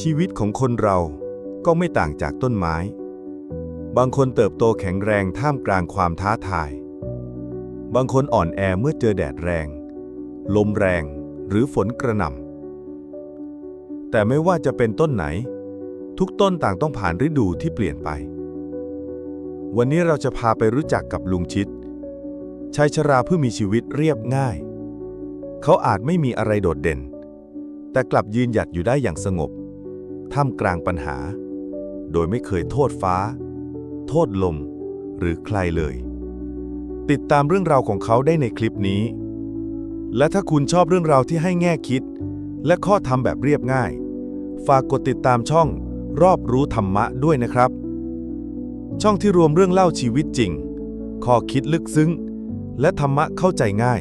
ชีวิตของคนเราก็ไม่ต่างจากต้นไม้ บางคนเติบโตแข็งแรงท่ามกลางความท้าทาย บางคนอ่อนแอเมื่อเจอแดดแรง ลมแรงหรือฝนกระหน่ำ แต่ไม่ว่าจะเป็นต้นไหน ทุกต้นต่างต้องผ่านฤดูที่เปลี่ยนไป วันนี้เราจะพาไปรู้จักกับลุงชิดชายชราผู้มีชีวิตเรียบง่าย เขาอาจไม่มีอะไรโดดเด่น แต่กลับยืนหยัดอยู่ได้อย่างสงบ ท่ามกลางปัญหา โดยไม่เคยโทษฟ้า โทษลม หรือใครเลย ติดตามเรื่องราวของเขาได้ในคลิปนี้ และถ้าคุณชอบเรื่องราวที่ให้แง่คิด และข้อธรรมแบบเรียบง่าย ฝากกดติดตามช่องรอบรู้ธรรมะด้วยนะครับ ช่องที่รวมเรื่องเล่าชีวิตจริง ข้อคิดลึกซึ้ง และธรรมะเข้าใจง่าย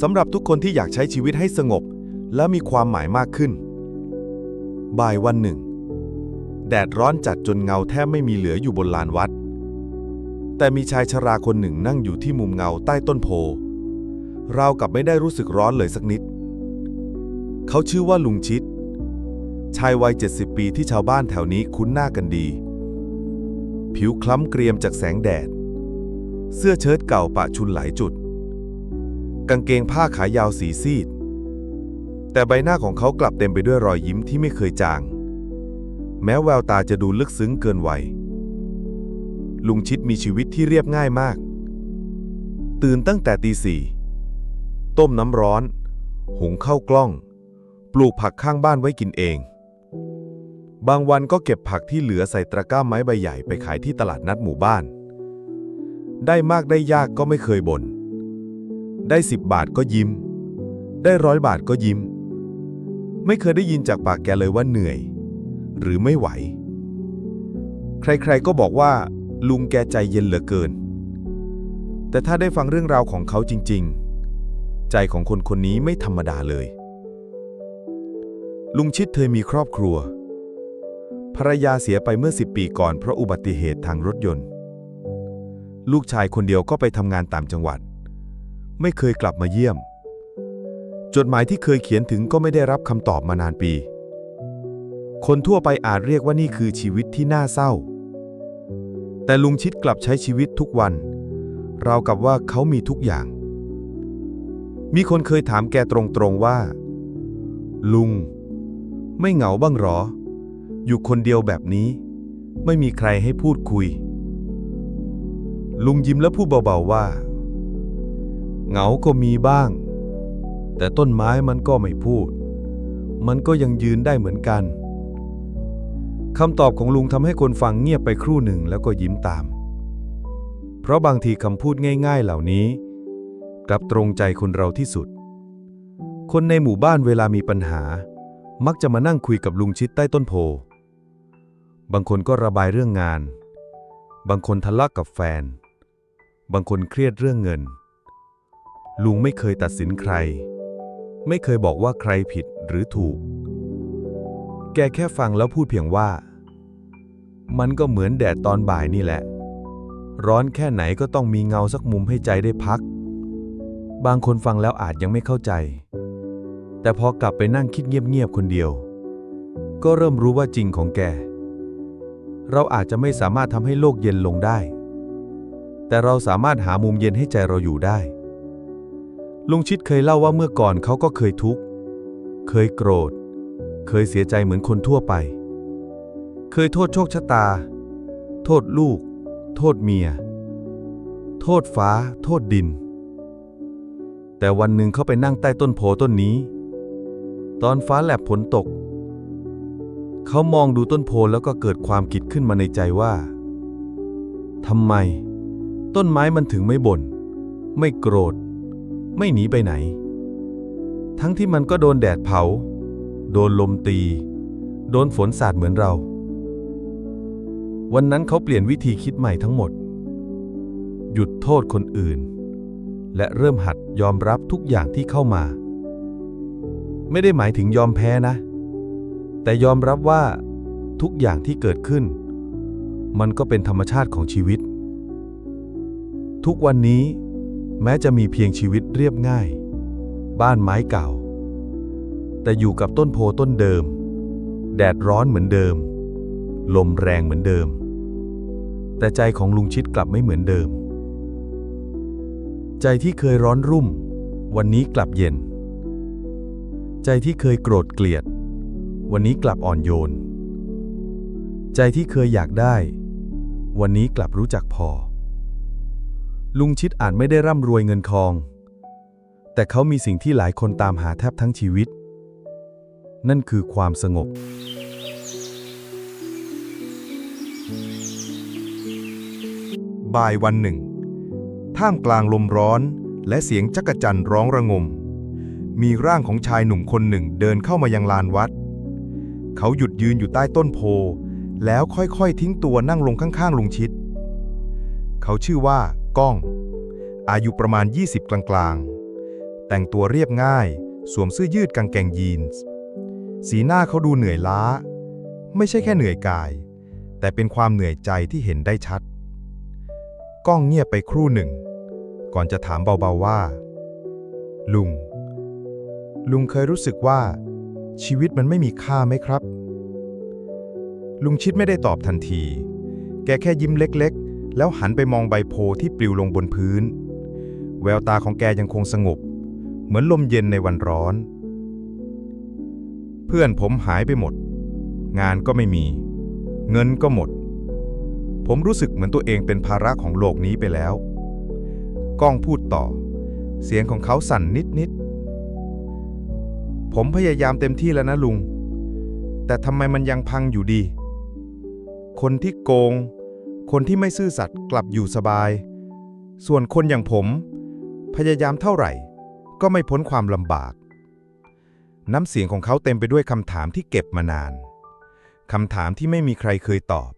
สำหรับทุกคนที่อยากใช้ชีวิตให้สงบ และมีความหมายมากขึ้น บ่ายวันหนึ่ง แดดร้อนจัดจนเงาแทบไม่มีเหลืออยู่บนลานวัด แต่มีชายชราคนหนึ่งนั่งอยู่ที่มุมเงาใต้ต้นโพราวกับไม่ได้รู้สึกร้อนเลยสักนิด เขาชื่อว่าลุงชิด ชายวัย70ปีที่ชาวบ้านแถวนี้คุ้นหน้ากันดี ผิวคล้ำเกรียมจากแสงแดด เสื้อเชิ้ตเก่าปะชุนหลายจุด กางเกงผ้าขายาวสีซีด แต่ใบหน้าของเขากลับเต็มไปด้วยรอยยิ้มที่ไม่เคยจาง แม้แววตาจะดูลึกซึ้งเกินวัย ลุงชิดมีชีวิตที่เรียบง่ายมาก ตื่นตั้งแต่ตีสี่ ต้มน้ำร้อน หุงข้าวกล้อง ปลูกผักข้างบ้านไว้กินเอง บางวันก็เก็บผักที่เหลือใส่ตะกร้าไม้ใบใหญ่ไปขายที่ตลาดนัดหมู่บ้าน ได้มากได้ยากก็ไม่เคยบน่น ได้สิบบาทก็ยิ้มได้ร้อยบาทก็ยิ้ม ไม่เคยได้ยินจากปากแกเลยว่าเหนื่อย หรือไม่ไหว ใครๆก็บอกว่า ลุงแกใจเย็นเหลือเกิน แต่ถ้าได้ฟังเรื่องราวของเขาจริง ๆ ใจของคนคนนี้ไม่ธรรมดาเลย ลุงชิดเธอมีครอบครัว ภรรยาเสียไปเมื่อสิบปีก่อนเพราะอุบัติเหตุทางรถยนต์ ลูกชายคนเดียวก็ไปทำงานต่างจังหวัด ไม่เคยกลับมาเยี่ยม จดหมายที่เคยเขียนถึงก็ไม่ได้รับคำตอบมานานปี คนทั่วไปอาจเรียกว่านี่คือชีวิตที่น่าเศร้า แต่ลุงชิดกลับใช้ชีวิตทุกวัน ราวกับว่าเขามีทุกอย่าง มีคนเคยถามแกตรงๆว่า ลุง ไม่เหงาบ้างหรอ อยู่คนเดียวแบบนี้ ไม่มีใครให้พูดคุย ลุงยิ้มแล้วพูดเบาๆว่า เหงาก็มีบ้าง แต่ต้นไม้มันก็ไม่พูด มันก็ยังยืนได้เหมือนกันคำตอบของลุงทำให้คนฟังเงียบไปครู่หนึ่งแล้วก็ยิ้มตาม เพราะบางทีคำพูดง่าย ๆ เหล่านี้ กลับตรงใจคนเราที่สุด คนในหมู่บ้านเวลามีปัญหา มักจะมานั่งคุยกับลุงชิดใต้ต้นโพ บางคนก็ระบายเรื่องงาน บางคนทะเลาะกับแฟน บางคนเครียดเรื่องเงิน ลุงไม่เคยตัดสินใคร ไม่เคยบอกว่าใครผิดหรือถูก แกแค่ฟังแล้วพูดเพียงว่า มันก็เหมือนแดดตอนบ่ายนี่แหละ ร้อนแค่ไหนก็ต้องมีเงาสักมุมให้ใจได้พัก บางคนฟังแล้วอาจยังไม่เข้าใจ แต่พอกลับไปนั่งคิดเงียบๆคนเดียว ก็เริ่มรู้ว่าจริงของแก เราอาจจะไม่สามารถทำให้โลกเย็นลงได้ แต่เราสามารถหามุมเย็นให้ใจเราอยู่ได้ ลุงชิดเคยเล่าว่าเมื่อก่อนเขาก็เคยทุกข์ เคยโกรธ เคยเสียใจเหมือนคนทั่วไป เคยโทษโชคชะตา โทษลูก โทษเมีย โทษฟ้า โทษดิน แต่วันหนึ่งเขาไปนั่งใต้ต้นโพต้นนี้ ตอนฟ้าแลบฝนตก เขามองดูต้นโพแล้วก็เกิดความคิดขึ้นมาในใจว่าทำไม ต้นไม้มันถึงไม่บน่นไม่โกรธ ไม่หนีไปไหน ทั้งที่มันก็โดนแดดเผา โดนลมตี โดนฝนสาดเหมือนเรา วันนั้นเขาเปลี่ยนวิธีคิดใหม่ทั้งหมด หยุดโทษคนอื่น และเริ่มหัดยอมรับทุกอย่างที่เข้ามา ไม่ได้หมายถึงยอมแพ้นะ แต่ยอมรับว่าทุกอย่างที่เกิดขึ้น มันก็เป็นธรรมชาติของชีวิต ทุกวันนี้ แม้จะมีเพียงชีวิตเรียบง่าย บ้านไม้เก่า แต่อยู่กับต้นโพต้นเดิม แดดร้อนเหมือนเดิม ลมแรงเหมือนเดิม แต่ใจของลุงชิดกลับไม่เหมือนเดิม ใจที่เคยร้อนรุ่ม วันนี้กลับเย็น ใจที่เคยโกรธเกลียด วันนี้กลับอ่อนโยน ใจที่เคยอยากได้ วันนี้กลับรู้จักพอ ลุงชิดอาจไม่ได้ร่ำรวยเงินทอง แต่เขามีสิ่งที่หลายคนตามหาแทบทั้งชีวิต นั่นคือความสงบ บ่ายวันหนึ่ง ท่ามกลางลมร้อนและเสียงจักจั่นร้องระงม มีร่างของชายหนุ่มคนหนึ่งเดินเข้ามายังลานวัด เขาหยุดยืนอยู่ใต้ต้นโพ แล้วค่อยๆทิ้งตัวนั่งลงข้างๆลุงชิด เขาชื่อว่า ก้อง อายุประมาณ 20 กลางๆ แต่งตัวเรียบง่าย สวมเสื้อยืดกางเกงยีนส์ สีหน้าเขาดูเหนื่อยล้า ไม่ใช่แค่เหนื่อยกาย แต่เป็นความเหนื่อยใจที่เห็นได้ชัด ก้องเงียบไปครู่หนึ่ง ก่อนจะถามเบาๆว่า ลุง ลุงเคยรู้สึกว่า ชีวิตมันไม่มีค่าไหมครับ ลุงชิดไม่ได้ตอบทันที แกแค่ยิ้มเล็กๆ แล้วหันไปมองใบโพที่ปลิวลงบนพื้น แววตาของแกยังคงสงบ เหมือนลมเย็นในวันร้อน เพื่อนผมหายไปหมด งานก็ไม่มี เงินก็หมด ผมรู้สึกเหมือนตัวเองเป็นภาระของโลกนี้ไปแล้ว ก้องพูดต่อ เสียงของเขาสั่นนิดๆผมพยายามเต็มที่แล้วนะลุง แต่ทำไมมันยังพังอยู่ดี คนที่โกง คนที่ไม่ซื่อสัตย์กลับอยู่สบาย ส่วนคนอย่างผม พยายามเท่าไหร่ ก็ไม่พ้นความลำบาก น้ำเสียงของเขาเต็มไปด้วยคำถามที่เก็บมานาน คำถามที่ไม่มีใครเคยตอบ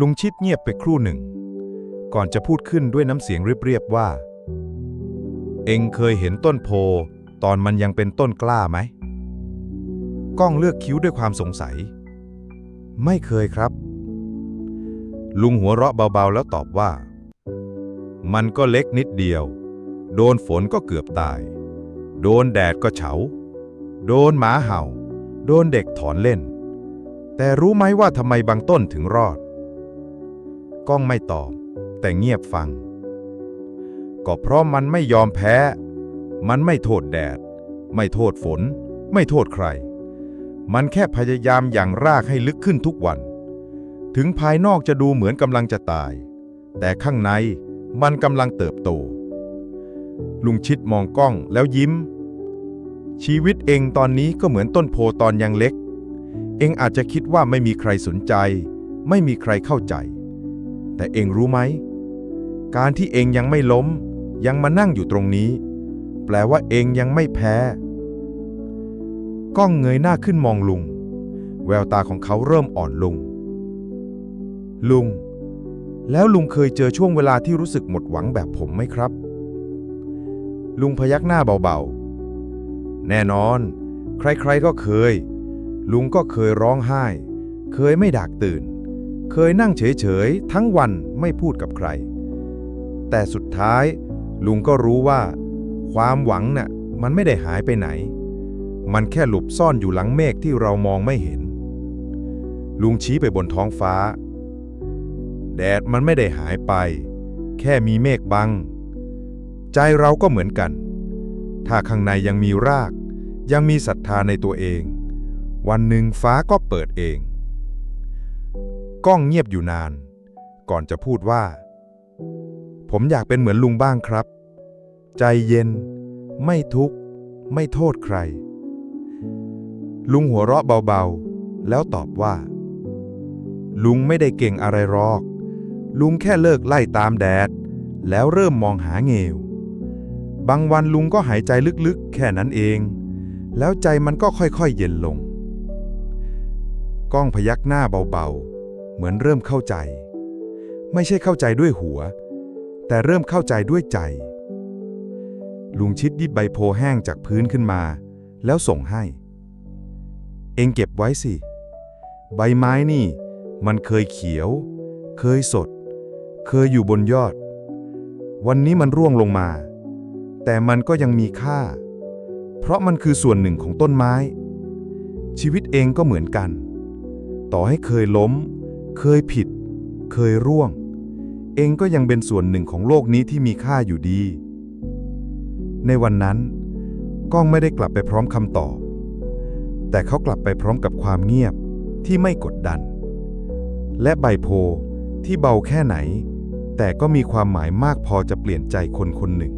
ลุงชิดเงียบไปครู่หนึ่ง ก่อนจะพูดขึ้นด้วยน้ำเสียงเรียบๆว่า เอ็งเคยเห็นต้นโพตอนมันยังเป็นต้นกล้าไหม ก้องเลือกคิ้วด้วยความสงสัย ไม่เคยครับ ลุงหัวเราะเบาๆแล้วตอบว่า มันก็เล็กนิดเดียว โดนฝนก็เกือบตาย โดนแดดก็เฉา โดนหมาเห่า โดนเด็กถอนเล่น แต่รู้ไหมว่าทำไมบางต้นถึงรอด ก้องไม่ตอบ แต่เงียบฟัง ก็เพราะมันไม่ยอมแพ้ มันไม่โทษแดด ไม่โทษฝน ไม่โทษใคร มันแค่พยายามอย่างรากให้ลึกขึ้นทุกวัน ถึงภายนอกจะดูเหมือนกำลังจะตาย แต่ข้างในมันกำลังเติบโต ลุงชิดมองกล้องแล้วยิ้ม ชีวิตเองตอนนี้ก็เหมือนต้นโพตอนยังเล็ก เองอาจจะคิดว่าไม่มีใครสนใจ ไม่มีใครเข้าใจ แต่เองรู้ไหม การที่เองยังไม่ล้ม ยังมานั่งอยู่ตรงนี้ แปลว่าเองยังไม่แพ้ก้องเงยหน้าขึ้นมองลุง แววตาของเขาเริ่มอ่อนลง ลุง แล้วลุงเคยเจอช่วงเวลาที่รู้สึกหมดหวังแบบผมไหมครับ ลุงพยักหน้าเบาๆ แน่นอน ใครๆก็เคย ลุงก็เคยร้องไห้ เคยไม่ดากตื่น เคยนั่งเฉยๆ ทั้งวันไม่พูดกับใคร แต่สุดท้าย ลุงก็รู้ว่า ความหวังน่ะมันไม่ได้หายไปไหน มันแค่หลบซ่อนอยู่หลังเมฆที่เรามองไม่เห็น ลุงชี้ไปบนท้องฟ้า แดดมันไม่ได้หายไป แค่มีเมฆบัง ใจเราก็เหมือนกัน ถ้าข้างในยังมีราก ยังมีศรัทธาในตัวเอง วันหนึ่งฟ้าก็เปิดเอง ก้องเงียบอยู่นาน ก่อนจะพูดว่า ผมอยากเป็นเหมือนลุงบ้างครับ ใจเย็น ไม่ทุกข์ ไม่โทษใคร ลุงหัวเราะเบาๆ แล้วตอบว่าลุงไม่ได้เก่งอะไรหรอก ลุงแค่เลิกไล่ตามแดด แล้วเริ่มมองหาเงว บางวันลุงก็หายใจลึกๆ แค่นั้นเอง แล้วใจมันก็ค่อยๆ เย็นลง ก้องพยักหน้าเบาๆ เหมือนเริ่มเข้าใจ ไม่ใช่เข้าใจด้วยหัว แต่เริ่มเข้าใจด้วยใจ ลุงชิดยิบใบโพแห้งจากพื้นขึ้นมา แล้วส่งให้ เองเก็บไว้สิ ใบไม้นี่ มันเคยเขียว เคยสด เคยอยู่บนยอด วันนี้มันร่วงลงมา แต่มันก็ยังมีค่า เพราะมันคือส่วนหนึ่งของต้นไม้ ชีวิตเองก็เหมือนกัน ต่อให้เคยล้ม เคยผิด เคยร่วง เองก็ยังเป็นส่วนหนึ่งของโลกนี้ที่มีค่าอยู่ดี ในวันนั้น ก้องไม่ได้กลับไปพร้อมคำตอบ แต่เขากลับไปพร้อมกับความเงียบที่ไม่กดดัน และใบโพที่เบาแค่ไหน แต่ก็มีความหมายมากพอจะเปลี่ยนใจคนคนหนึ่ง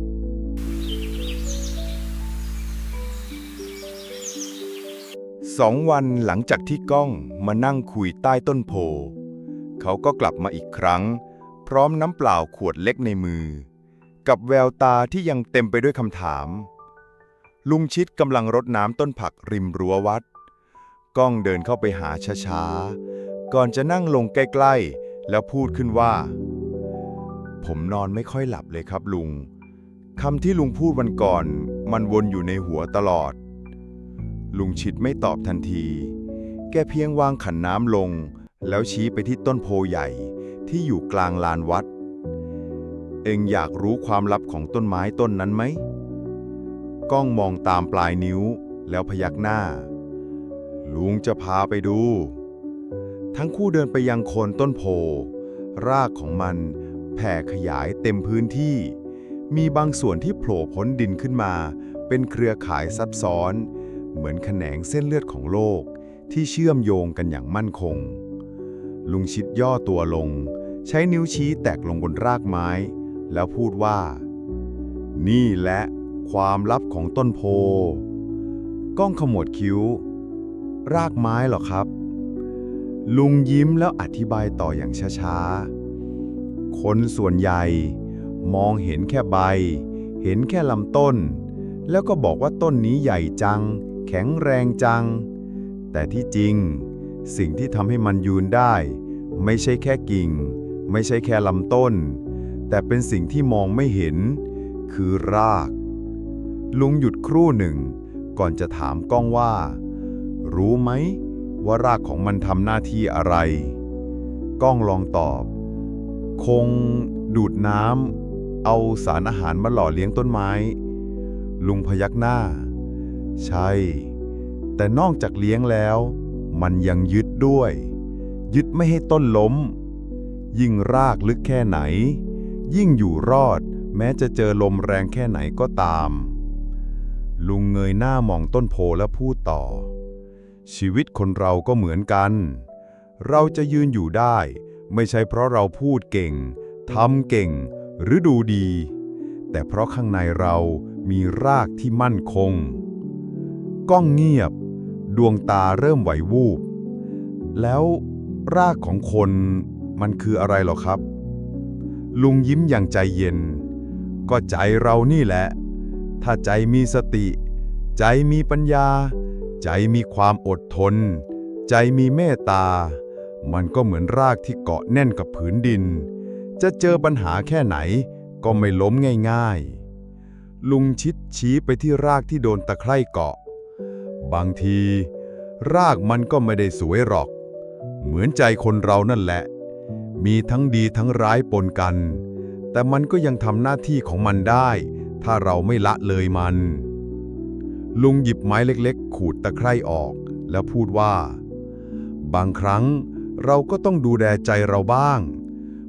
สองวันหลังจากที่ก้องมานั่งคุยใต้ต้นโพ เขาก็กลับมาอีกครั้ง พร้อมน้ำเปล่าขวดเล็กในมือ กับแววตาที่ยังเต็มไปด้วยคำถาม ลุงชิดกำลังรดน้ำต้นผักริมรั้ววัด ก้องเดินเข้าไปหาช้าๆ ก่อนจะนั่งลงใกล้ๆ แล้วพูดขึ้นว่า ผมนอนไม่ค่อยหลับเลยครับลุงคำที่ลุงพูดวันก่อน มันวนอยู่ในหัวตลอด ลุงชิดไม่ตอบทันที แกเพียงวางขันน้ำลง แล้วชี้ไปที่ต้นโพใหญ่ที่อยู่กลางลานวัด เอ็งอยากรู้ความลับของต้นไม้ต้นนั้นไหมก้องมองตามปลายนิ้วแล้วพยักหน้า ลุงจะพาไปดู ทั้งคู่เดินไปยังโคนต้นโพ รากของมัน แผ่ขยายเต็มพื้นที่ มีบางส่วนที่โผล่พ้นดินขึ้นมา เป็นเครือข่ายซับซ้อน เหมือนแขนงเส้นเลือดของโลก ที่เชื่อมโยงกันอย่างมั่นคง ลุงชิดย่อตัวลง ใช้นิ้วชี้แตะลงบนรากไม้ แล้วพูดว่า นี่แหละความลับของต้นโพ ก้องขมวดคิ้ว รากไม้หรอครับ ลุงยิ้มแล้วอธิบายต่ออย่างช้าๆ คนส่วนใหญ่ มองเห็นแค่ใบ เห็นแค่ลำต้น แล้วก็บอกว่าต้นนี้ใหญ่จัง แข็งแรงจัง แต่ที่จริง สิ่งที่ทำให้มันยืนได้ ไม่ใช่แค่กิ่ง ไม่ใช่แค่ลำต้น แต่เป็นสิ่งที่มองไม่เห็น คือราก ลุงหยุดครู่หนึ่ง ก่อนจะถามก้องว่า รู้ไหมว่ารากของมันทำหน้าที่อะไร ก้องลองตอบ คงดูดน้ำเอาสารอาหารมาหล่อเลี้ยงต้นไม้ ลุงพยักหน้า ใช่ แต่นอกจากเลี้ยงแล้ว มันยังยึดด้วย ยึดไม่ให้ต้นล้ม ยิ่งรากลึกแค่ไหน ยิ่งอยู่รอด แม้จะเจอลมแรงแค่ไหนก็ตาม ลุงเงยหน้ามองต้นโพแล้วพูดต่อ ชีวิตคนเราก็เหมือนกัน เราจะยืนอยู่ได้ ไม่ใช่เพราะเราพูดเก่งทำเก่ง หรือดูดี แต่เพราะข้างในเรามีรากที่มั่นคง ก้องเงียบ ดวงตาเริ่มไหววูบ แล้วรากของคนมันคืออะไรหรอครับ ลุงยิ้มอย่างใจเย็น ก็ใจเรานี่แหละ ถ้าใจมีสติ ใจมีปัญญา ใจมีความอดทน ใจมีเมตตา มันก็เหมือนรากที่เกาะแน่นกับผืนดิน จะเจอปัญหาแค่ไหน ก็ไม่ล้มง่าย ๆ ลุงชิดชี้ไปที่รากที่โดนตะไคร่เกาะ บางที รากมันก็ไม่ได้สวยหรอก เหมือนใจคนเรานั่นแหละ มีทั้งดีทั้งร้ายปนกัน แต่มันก็ยังทำหน้าที่ของมันได้ ถ้าเราไม่ละเลยมัน ลุงหยิบไม้เล็กๆ ขูดตะไคร่ออก แล้วพูดว่า บางครั้ง เราก็ต้องดูแลใจเราบ้าง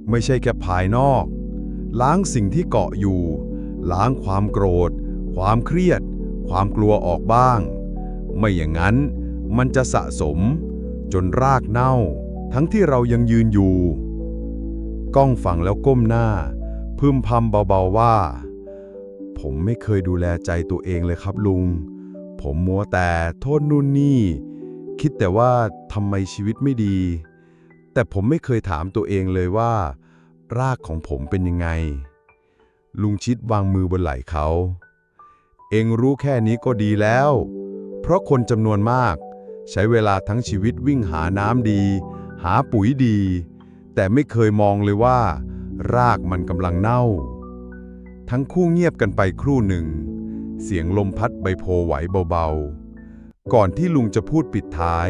ไม่ใช่แค่ภายนอก ล้างสิ่งที่เกาะอยู่ ล้างความโกรธ ความเครียด ความกลัวออกบ้าง ไม่อย่างนั้นมันจะสะสม จนรากเน่า ทั้งที่เรายังยืนอยู่ ก้องฟังแล้วก้มหน้า พึมพำเบาๆว่า ผมไม่เคยดูแลใจตัวเองเลยครับลุง ผมมัวแต่โทษนู่นนี่ คิดแต่ว่าทำไมชีวิตไม่ดี แต่ผมไม่เคยถามตัวเองเลยว่า รากของผมเป็นยังไง ลุงชิดวางมือบนไหล่เขา เองรู้แค่นี้ก็ดีแล้ว เพราะคนจำนวนมาก ใช้เวลาทั้งชีวิตวิ่งหาน้ำดี หาปุ๋ยดี แต่ไม่เคยมองเลยว่า รากมันกำลังเน่า ทั้งคู่เงียบกันไปครู่หนึ่ง เสียงลมพัดใบโพไหวเบาๆ ก่อนที่ลุงจะพูดปิดท้าย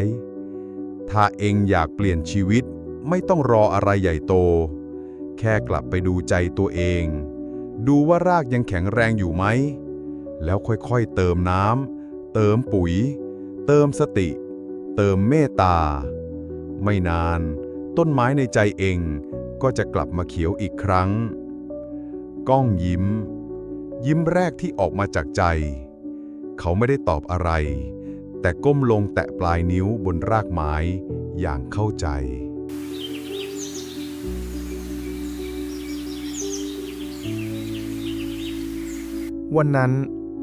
ถ้าเองอยากเปลี่ยนชีวิต ไม่ต้องรออะไรใหญ่โต แค่กลับไปดูใจตัวเอง ดูว่ารากยังแข็งแรงอยู่ไหม แล้วค่อยๆเติมน้ำ เติมปุ๋ย เติมสติ เติมเมตตา ไม่นาน ต้นไม้ในใจเองก็จะกลับมาเขียวอีกครั้ง ก้องยิ้ม ยิ้มแรกที่ออกมาจากใจ เขาไม่ได้ตอบอะไร แต่ก้มลงแตะปลายนิ้วบนรากไม้อย่างเข้าใจ วันนั้น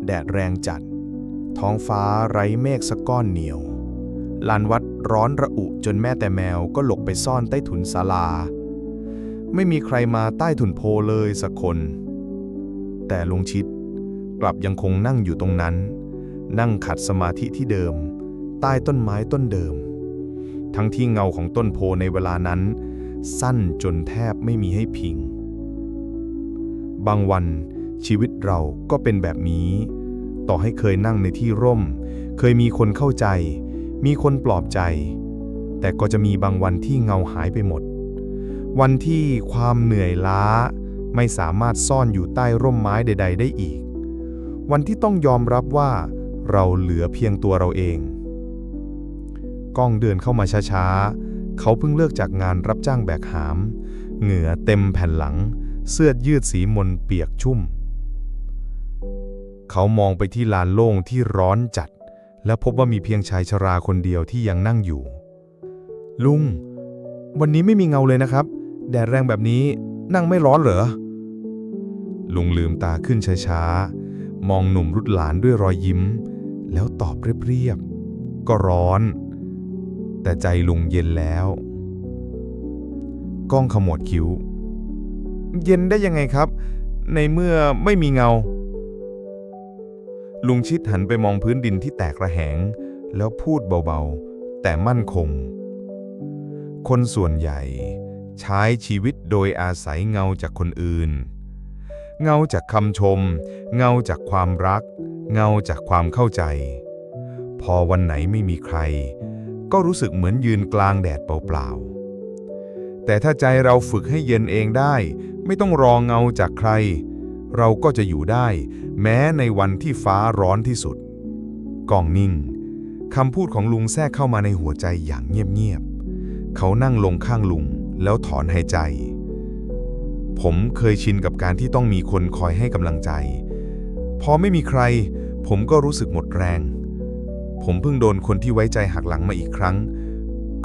แดดแรงจัด ท้องฟ้าไร้เมฆสักก้อนเหนียว ลานวัดร้อนระอุจนแม่แต่แมวก็หลบไปซ่อนใต้ถุนศาลา ไม่มีใครมาใต้ถุนโพเลยสักคน แต่ลุงชิดกลับยังคงนั่งอยู่ตรงนั้น นั่งขัดสมาธิที่เดิม ใต้ต้นไม้ต้นเดิม ทั้งที่เงาของต้นโพในเวลานั้น สั้นจนแทบไม่มีให้พิง บางวัน ชีวิตเราก็เป็นแบบนี้ ต่อให้เคยนั่งในที่ร่ม เคยมีคนเข้าใจ มีคนปลอบใจ แต่ก็จะมีบางวันที่เงาหายไปหมด วันที่ความเหนื่อยล้า ไม่สามารถซ่อนอยู่ใต้ร่มไม้ใด ๆ ได้อีก วันที่ต้องยอมรับว่า เราเหลือเพียงตัวเราเอง ก้องเดินเข้ามาช้าๆ เขาเพิ่งเลิกจากงานรับจ้างแบกหาม เหงื่อเต็มแผ่นหลังเสื้อยืดสีมนเปียกชุ่ม เขามองไปที่ลานโล่งที่ร้อนจัด และพบว่ามีเพียงชายชราคนเดียวที่ยังนั่งอยู่ ลุง วันนี้ไม่มีเงาเลยนะครับ แดดแรงแบบนี้นั่งไม่ร้อนเหรอ ลุงลืมตาขึ้นช้าๆ มองหนุ่มรุดหลานด้วยรอยยิ้ม แล้วตอบเรียบๆ ก็ร้อน แต่ใจลุงเย็นแล้วก้องขมวดคิ้ว เย็นได้ยังไงครับ ในเมื่อไม่มีเงา ลุงชิดหันไปมองพื้นดินที่แตกระแหง แล้วพูดเบาๆ แต่มั่นคง คนส่วนใหญ่ ใช้ชีวิตโดยอาศัยเงาจากคนอื่น เงาจากคำชม เงาจากความรัก เงาจากความเข้าใจ พอวันไหนไม่มีใคร ก็รู้สึกเหมือนยืนกลางแดดเปล่าๆแต่ถ้าใจเราฝึกให้เย็นเองได้ ไม่ต้องรอเงาจากใคร เราก็จะอยู่ได้ แม้ในวันที่ฟ้าร้อนที่สุด กองนิ่งคำพูดของลุงแทรกเข้ามาในหัวใจอย่างเงียบๆ เขานั่งลงข้างลุงแล้วถอนหายใจ ผมเคยชินกับการที่ต้องมีคนคอยให้กำลังใจ พอไม่มีใคร ผมก็รู้สึกหมดแรง ผมเพิ่งโดนคนที่ไว้ใจหักหลังมาอีกครั้ง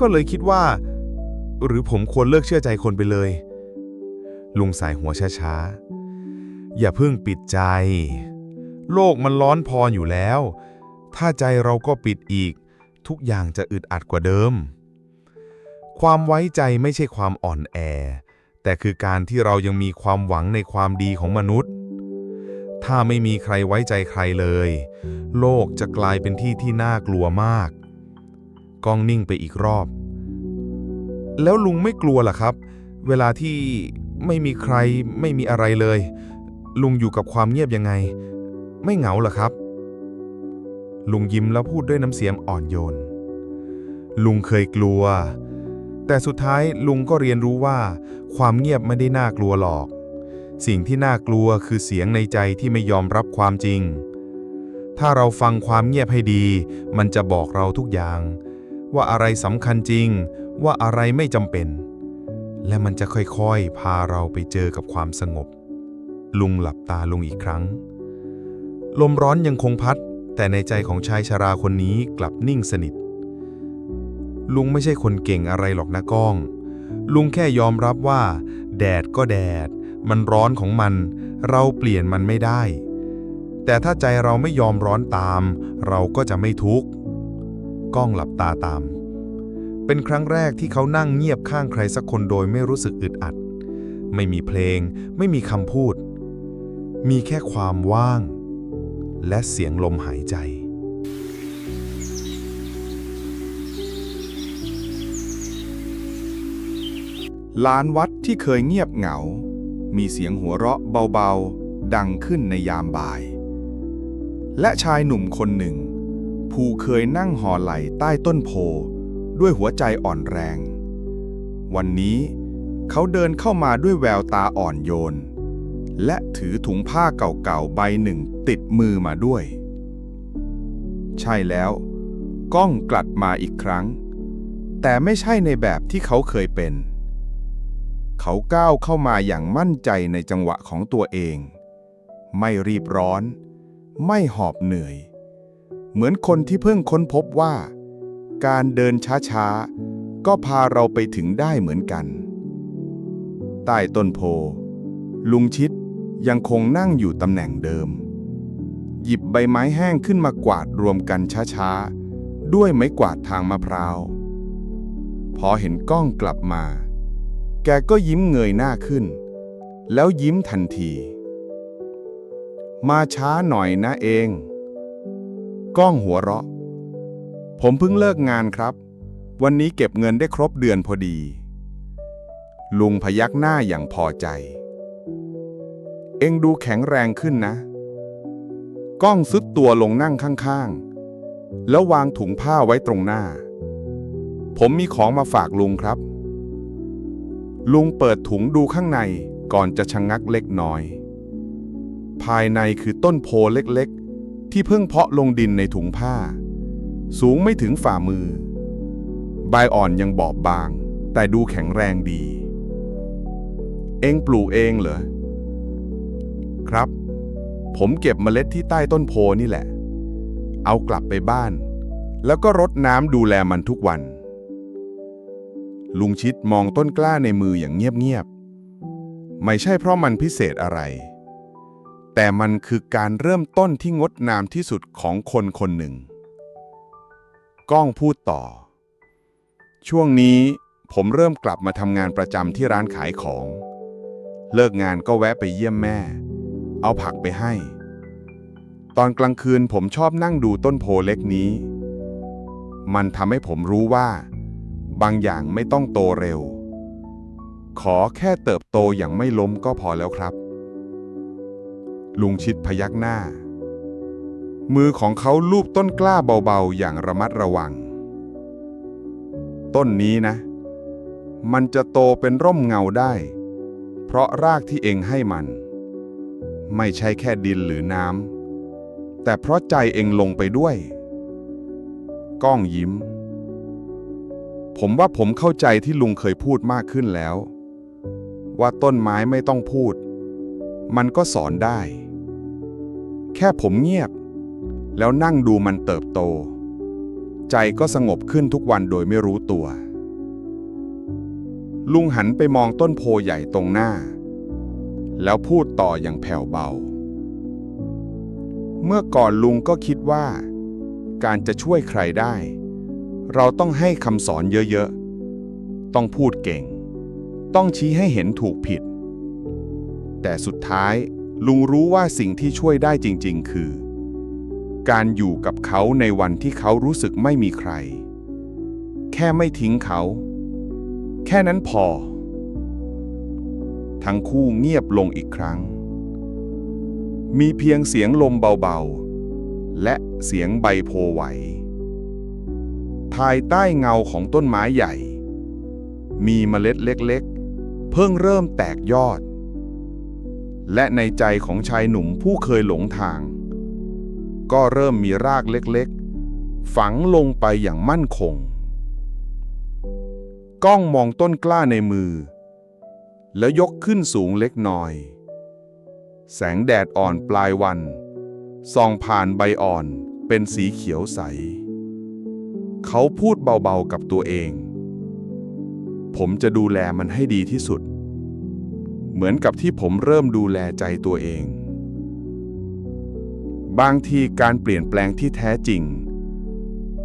ก็เลยคิดว่า หรือผมควรเลิกเชื่อใจคนไปเลย ลุงสายหัวช้าๆ อย่าเพิ่งปิดใจ โลกมันร้อนพออยู่แล้ว ถ้าใจเราก็ปิดอีก ทุกอย่างจะอึดอัดกว่าเดิม ความไว้ใจไม่ใช่ความอ่อนแอ แต่คือการที่เรายังมีความหวังในความดีของมนุษย์ ถ้าไม่มีใครไว้ใจใครเลย โลกจะกลายเป็นที่ที่น่ากลัวมาก กองนิ่งไปอีกรอบ แล้วลุงไม่กลัวหรอครับ เวลาที่ไม่มีใครไม่มีอะไรเลย ลุงอยู่กับความเงียบยังไง ไม่เหงาเหรอครับ ลุงยิ้มแล้วพูดด้วยน้ำเสียงอ่อนโยน ลุงเคยกลัว แต่สุดท้ายลุงก็เรียนรู้ว่า ความเงียบไม่ได้น่ากลัวหรอก สิ่งที่น่ากลัวคือเสียงในใจที่ไม่ยอมรับความจริง ถ้าเราฟังความเงียบให้ดี มันจะบอกเราทุกอย่าง ว่าอะไรสำคัญจริง ว่าอะไรไม่จำเป็น และมันจะค่อยๆ พาเราไปเจอกับความสงบ ลุงหลับตาลงอีกครั้ง ลมร้อนยังคงพัด แต่ในใจของชายชราคนนี้กลับนิ่งสนิท ลุงไม่ใช่คนเก่งอะไรหรอกนะก้อง ลุงแค่ยอมรับว่า แดดก็แดด มันร้อนของมัน เราเปลี่ยนมันไม่ได้ แต่ถ้าใจเราไม่ยอมร้อนตาม เราก็จะไม่ทุกข์ก้องหลับตาตาม เป็นครั้งแรกที่เขานั่งเงียบข้างใครสักคนโดยไม่รู้สึกอึดอัด ไม่มีเพลง ไม่มีคำพูด มีแค่ความว่าง และเสียงลมหายใจ ลานวัดที่เคยเงียบเหงา มีเสียงหัวเราะเบาๆ ดังขึ้นในยามบ่าย และชายหนุ่มคนหนึ่ง ผู้เคยนั่งห่อไหลใต้ต้นโพ ด้วยหัวใจอ่อนแรง วันนี้เขาเดินเข้ามาด้วยแววตาอ่อนโยน และถือถุงผ้าเก่าๆใบหนึ่งติดมือมาด้วย ใช่แล้ว ก้องกลัดมาอีกครั้ง แต่ไม่ใช่ในแบบที่เขาเคยเป็น เขาก้าวเข้ามาอย่างมั่นใจในจังหวะของตัวเอง ไม่รีบร้อน ไม่หอบเหนื่อย เหมือนคนที่เพิ่งค้นพบว่า การเดินช้าๆ ก็พาเราไปถึงได้เหมือนกัน ใต้ต้นโพลุงชิด ยังคงนั่งอยู่ตำแหน่งเดิม หยิบใบไม้แห้งขึ้นมากวาดรวมกันช้าๆ ด้วยไม้กวาดทางมะพร้าว พอเห็นกล้องกลับมา แกก็ยิ้มเงยหน้าขึ้น แล้วยิ้มทันที มาช้าหน่อยนะเอง กล้องหัวเราะ ผมเพิ่งเลิกงานครับ วันนี้เก็บเงินได้ครบเดือนพอดี ลุงพยักหน้าอย่างพอใจ เอ็งดูแข็งแรงขึ้นนะ ก้องซุดตัวลงนั่งข้างๆ แล้ววางถุงผ้าไว้ตรงหน้า ผมมีของมาฝากลุงครับ ลุงเปิดถุงดูข้างในก่อนจะชะงงักเล็กน้อย ภายในคือต้นโพเล็กๆ ที่เพิ่งเพาะลงดินในถุงผ้า สูงไม่ถึงฝ่ามือ ใบอ่อนยังบอบบาง แต่ดูแข็งแรงดี เองปลูกเองเหรอ ครับ ผมเก็บเมล็ดที่ใต้ต้นโพนี่แหละ เอากลับไปบ้าน แล้วก็รดน้ำดูแลมันทุกวัน ลุงชิดมองต้นกล้าในมืออย่างเงียบๆ ไม่ใช่เพราะมันพิเศษอะไร แต่มันคือการเริ่มต้นที่งดงามที่สุดของคนคนหนึ่ง ก้องพูดต่อ ช่วงนี้ผมเริ่มกลับมาทำงานประจำที่ร้านขายของ เลิกงานก็แวะไปเยี่ยมแม่ เอาผักไปให้ ตอนกลางคืนผมชอบนั่งดูต้นโพเล็กนี้ มันทำให้ผมรู้ว่า บางอย่างไม่ต้องโตเร็ว ขอแค่เติบโตอย่างไม่ล้มก็พอแล้วครับ ลุงชิดพยักหน้า มือของเขาลูบต้นกล้าเบาๆ อย่างระมัดระวัง ต้นนี้นะ มันจะโตเป็นร่มเงาได้ เพราะรากที่เองให้มัน ไม่ใช่แค่ดินหรือน้ำแต่เพราะใจเองลงไปด้วย ก้องยิ้ม ผมว่าผมเข้าใจที่ลุงเคยพูดมากขึ้นแล้ว ว่าต้นไม้ไม่ต้องพูด มันก็สอนได้ แค่ผมเงียบ แล้วนั่งดูมันเติบโต ใจก็สงบขึ้นทุกวันโดยไม่รู้ตัว ลุงหันไปมองต้นโพใหญ่ตรงหน้า แล้วพูดต่ออย่างแผ่วเบา เมื่อก่อนลุงก็คิดว่า การจะช่วยใครได้ เราต้องให้คำสอนเยอะๆ ต้องพูดเก่ง ต้องชี้ให้เห็นถูกผิด แต่สุดท้ายลุงรู้ว่าสิ่งที่ช่วยได้จริงๆ คือ การอยู่กับเขาในวันที่เขารู้สึกไม่มีใคร แค่ไม่ทิ้งเขา แค่นั้นพอ ทั้งคู่เงียบลงอีกครั้ง มีเพียงเสียงลมเบาๆ และเสียงใบโพไหว ภายใต้เงาของต้นไม้ใหญ่ มีเมล็ดเล็กๆ เพิ่งเริ่มแตกยอด และในใจของชายหนุ่มผู้เคยหลงทาง ก็เริ่มมีรากเล็กๆ ฝังลงไปอย่างมั่นคง กล้องมองต้นกล้าในมือ แล้วยกขึ้นสูงเล็กน้อย แสงแดดอ่อนปลายวันส่องผ่านใบอ่อนเป็นสีเขียวใส เขาพูดเบาๆกับตัวเอง ผมจะดูแลมันให้ดีที่สุด เหมือนกับที่ผมเริ่มดูแลใจตัวเอง บางทีการเปลี่ยนแปลงที่แท้จริง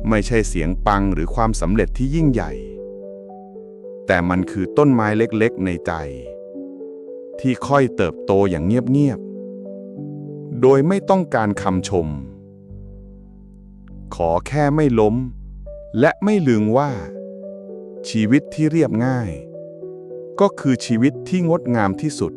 ไม่ใช่เสียงปังหรือความสำเร็จที่ยิ่งใหญ่ แต่มันคือต้นไม้เล็กๆในใจ ที่ค่อยเติบโตอย่างเงียบๆ โดยไม่ต้องการคำชม ขอแค่ไม่ล้ม และไม่ลืมว่า ชีวิตที่เรียบง่าย ก็คือชีวิตที่งดงามที่สุด